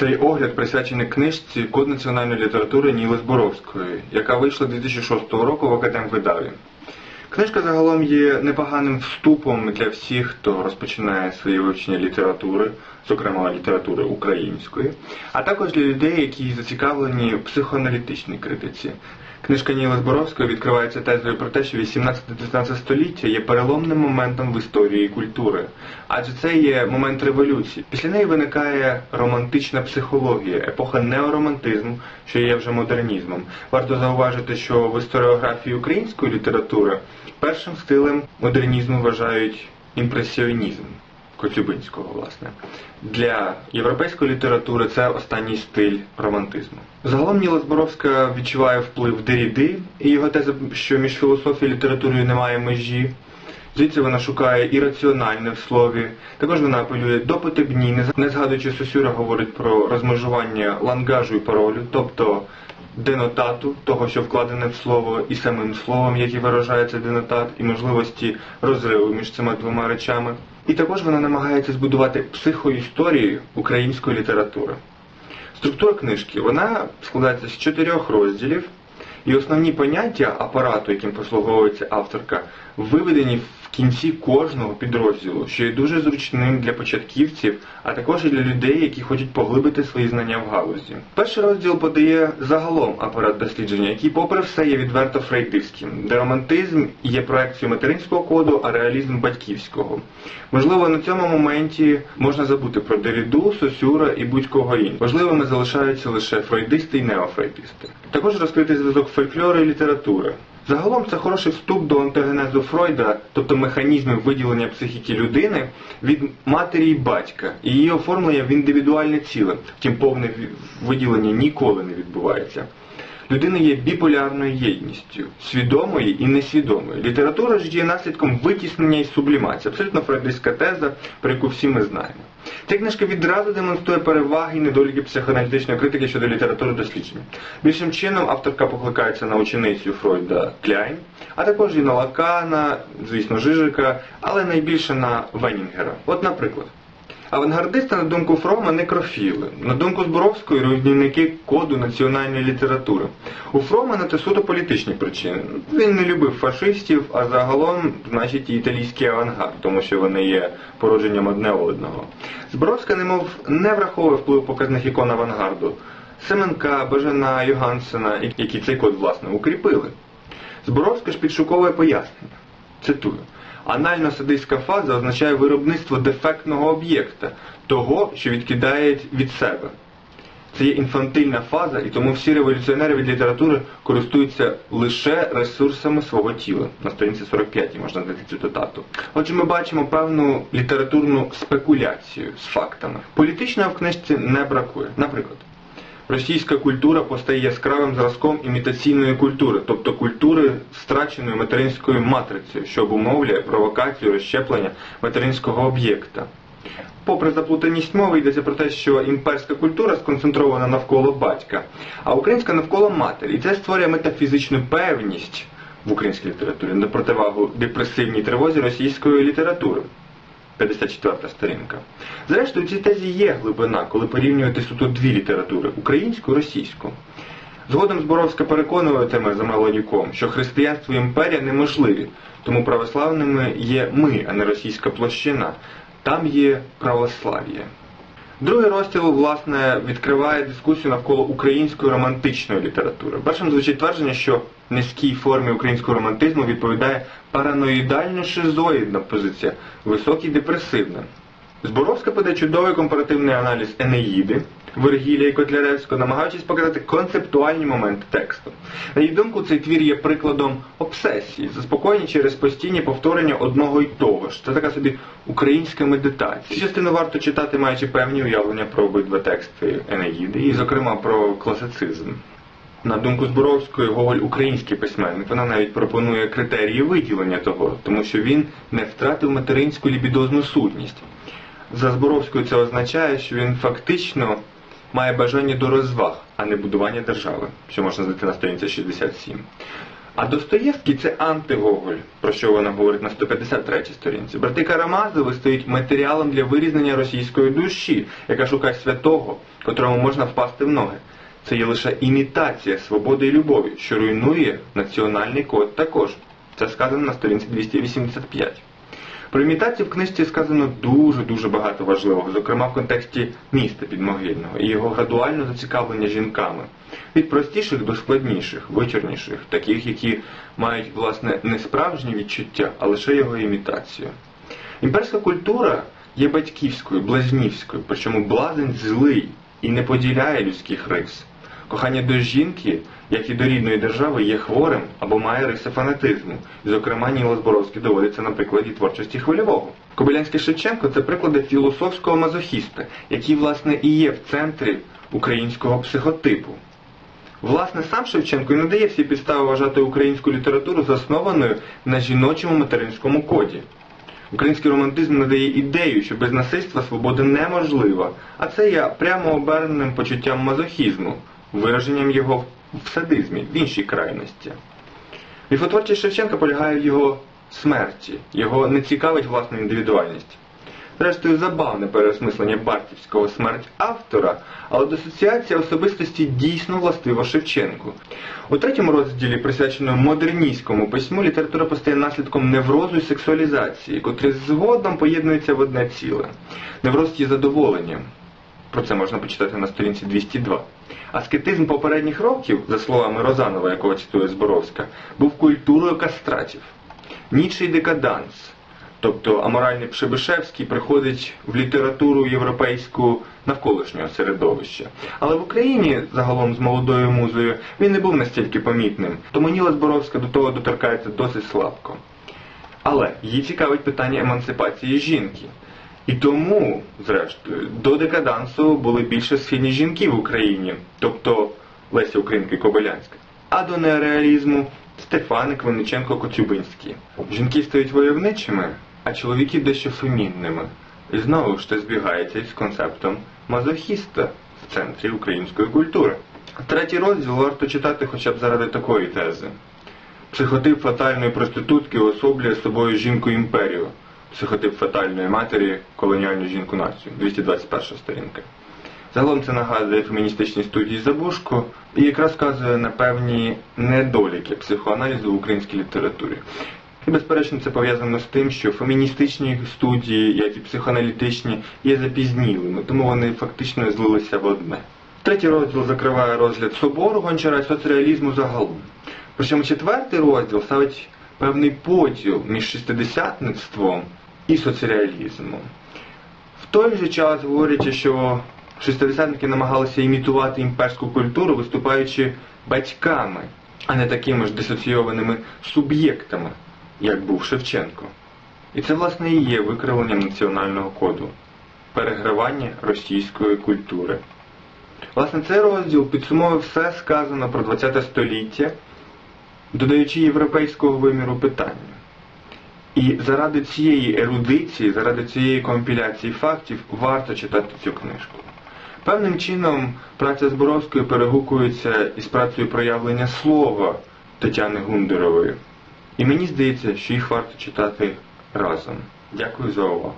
Цей огляд присвячений книжці Код національної літератури Ніли Зборовської, яка вийшла 2006 року в Академвидаві. Книжка загалом є непоганим вступом для всіх, хто розпочинає своє вивчення літератури, зокрема літератури української, а також для людей, які зацікавлені в психоаналітичній критиці. Книжка Ніли Зборовської відкривається тезою про те, що 18-19 століття є переломним моментом в історії культури, адже це є момент революції. Після неї виникає романтична психологія, епоха неоромантизму, що є вже модернізмом. Варто зауважити, що в історіографії української літератури першим стилем модернізму вважають імпресіонізм. Коцюбинського, власне. Для європейської літератури це останній стиль романтизму. Загалом Ніла Зборовська відчуває вплив Деріди і його теза, що між філософією і літературою немає межі. Звідси вона шукає і раціональне в слові. Також вона апелює до потебні, не згадуючи Сосюра, говорить про розмежування лангажу і паролю, тобто денотату, того, що вкладене в слово, і самим словом, які виражається денотат, і можливості розриву між цими двома речами. І також вона намагається збудувати психоісторію української літератури. Структура книжки вона складається з чотирьох розділів, і основні поняття апарату, яким послуговується авторка, виведені в кінці кожного підрозділу, що є дуже зручним для початківців, а також і для людей, які хочуть поглибити свої знання в галузі. Перший розділ подає загалом апарат дослідження, який, попри все, є відверто фрейдистським, де романтизм є проекцією материнського коду, а реалізм батьківського. Можливо, на цьому моменті можна забути про Деріду, Сосюра і будь-кого іншого. Важливими залишаються лише фрейдисти і неофрейдисти. Також розкритий зв'язок фольклору і літератури. Загалом це хороший вступ до антогенезу Фройда, тобто механізмів виділення психіки людини від матері і батька, і її оформлення в індивідуальне ціле, втім повне виділення ніколи не відбувається. Людина є біполярною єдністю, свідомою і несвідомою. Література ж є наслідком витіснення і сублімації, абсолютно фрейдистська теза, про яку всі ми знаємо. Ця книжка відразу демонструє переваги і недоліки психоаналітичної критики щодо літератури дослідження. Більшим чином авторка покликається на ученицю Фройда Кляйн, а також і на Лакана, звісно, Жижика, але найбільше на Венінгера. От, наприклад. Авангардисти, на думку Фрома, некрофіли. На думку Зборовської руйнівники коду національної літератури. У Фрома на те суто політичні причини. Він не любив фашистів, а загалом, значить, і італійський авангард, тому що вони є породженням одне одного. Зборовська, немов не враховує вплив показних ікон авангарду. Семенка, Бажана, Йогансена, які цей код, власне, укріпили. Зборовська ж підшуковує пояснення. Цитую. Анально-садистська фаза означає виробництво дефектного об'єкта, того, що відкидає від себе. Це є інфантильна фаза, і тому всі революціонери від літератури користуються лише ресурсами свого тіла. На сторінці 45 можна знайти цю цитату. Отже, ми бачимо певну літературну спекуляцію з фактами. Політичного в книжці не бракує. Наприклад. Російська культура постає яскравим зразком імітаційної культури, тобто культури страченої материнською матрицею, що обумовлює провокацію розщеплення материнського об'єкта. Попри заплутаність мови, йдеться про те, що імперська культура сконцентрована навколо батька, а українська навколо матері. І це створює метафізичну певність в українській літературі на противагу депресивній тривозі російської літератури. 54 сторінка. Зрештою, цій тезі є глибина, коли порівнювати суто дві літератури українську і російську. Згодом Зборовська переконуватиме за Меланюком, що християнство і імперія неможливі, тому православними є ми, а не російська площина. Там є православ'я. Другий розділ, власне, відкриває дискусію навколо української романтичної літератури. Першим звучить твердження, що низькій формі українського романтизму відповідає параноїдально шизоїдна позиція, високій депресивна. Зборовська поде чудовий компаративний аналіз Енеїди, Вергілія Котляревського, намагаючись показати концептуальні моменти тексту. На її думку, цей твір є прикладом обсесії, заспокоєння через постійні повторення одного й того ж. Це така собі українська медитація. Цю частину варто читати, маючи певні уявлення про обидва тексти Енеїди, і, зокрема, про класицизм. На думку Зборовської, Гоголь український письменник. Вона навіть пропонує критерії виділення того, тому що він не втратив материнську лібідозну сутність. За Зборовською це означає, що він фактично має бажання до розваг, а не будування держави, що можна знайти на сторінці 67. А Достоєвський це антигоголь, про що вона говорить на 153 сторінці. Брати Карамазови стають матеріалом для вирізнення російської душі, яка шукає святого, котрому можна впасти в ноги. Це є лише імітація свободи і любові, що руйнує національний код також. Це сказано на сторінці 285. Про імітацію в книжці сказано дуже-дуже багато важливого, зокрема в контексті міста підмогильного і його градуальне зацікавлення жінками. Від простіших до складніших, вичорніших, таких, які мають, власне, не справжнє відчуття, а лише його імітацію. Імперська культура є батьківською, блазнівською, причому блазень злий і не поділяє людських рис. Кохання до жінки, як і до рідної держави, є хворим або має риси фанатизму. Зокрема, Ніло Зборовський доводиться на прикладі творчості хвильового. Кобилянський Шевченко це приклади філософського мазохіста, який, власне, і є в центрі українського психотипу. Власне, сам Шевченко і надає всі підстави вважати українську літературу заснованою на жіночому материнському коді. Український романтизм надає ідею, що без насильства свобода неможлива, а це є прямо оберненим почуттям мазохізму, вираженням його в садизмі, в іншій крайності. Міфотворчість Шевченка полягає в його смерті, його не цікавить власна індивідуальність. Зрештою, забавне переосмислення Бартівського смерть автора, але дисоціація особистості дійсно властива Шевченку. У третьому розділі, присвяченому модерністському письму, література постає наслідком неврозу і сексуалізації, котрі згодом поєднуються в одне ціле. Невроз є задоволенням. Про це можна почитати на сторінці 202. Аскетизм попередніх років, за словами Розанова, якого цитує Зборовська, був культурою кастратів. Нічий декаданс, тобто аморальний Пшебишевський, приходить в літературу європейську навколишнього середовища. Але в Україні, загалом з молодою музою, він не був настільки помітним, тому Ніла Зборовська до того доторкається досить слабко. Але її цікавить питання емансипації жінки. І тому, зрештою, до декадансу були більше схильні жінки в Україні, тобто Леся Українка і Кобилянська. А до неореалізму Стефаник, Винниченко, Коцюбинський. Жінки стають войовничими, а чоловіки дещо фемінними. І знову ж це збігається із концептом мазохіста в центрі української культури. Третій розділ варто читати хоча б заради такої тези. Психотип фатальної проститутки особлює собою жінку імперію психотип фатальної матері, колоніальну жінку націю, 221 сторінка. Загалом це нагадує феміністичні студії Забушко і якраз вказує на певні недоліки психоаналізу в українській літературі. І, безперечно, це пов'язано з тим, що феміністичні студії, як і психоаналітичні, є запізнілими, тому вони фактично злилися в одне. Третій розділ закриває розгляд собору гончара і соцреалізму загалом. Причому четвертий розділ ставить певний поділ між шестидесятництвом і соцреалізмом. В той же час говорячи, що шестидесятники намагалися імітувати імперську культуру, виступаючи батьками, а не такими ж дисоційованими суб'єктами, як був Шевченко. І це, власне, і є викривленням національного коду, перегравання російської культури. Власне, цей розділ підсумовує все сказано про ХХ століття, додаючи європейського виміру питання. І заради цієї ерудиції, заради цієї компіляції фактів варто читати цю книжку. Певним чином праця Зборовської перегукується із працею проявлення слова Тетяни Гундерової. І мені здається, що їх варто читати разом. Дякую за увагу.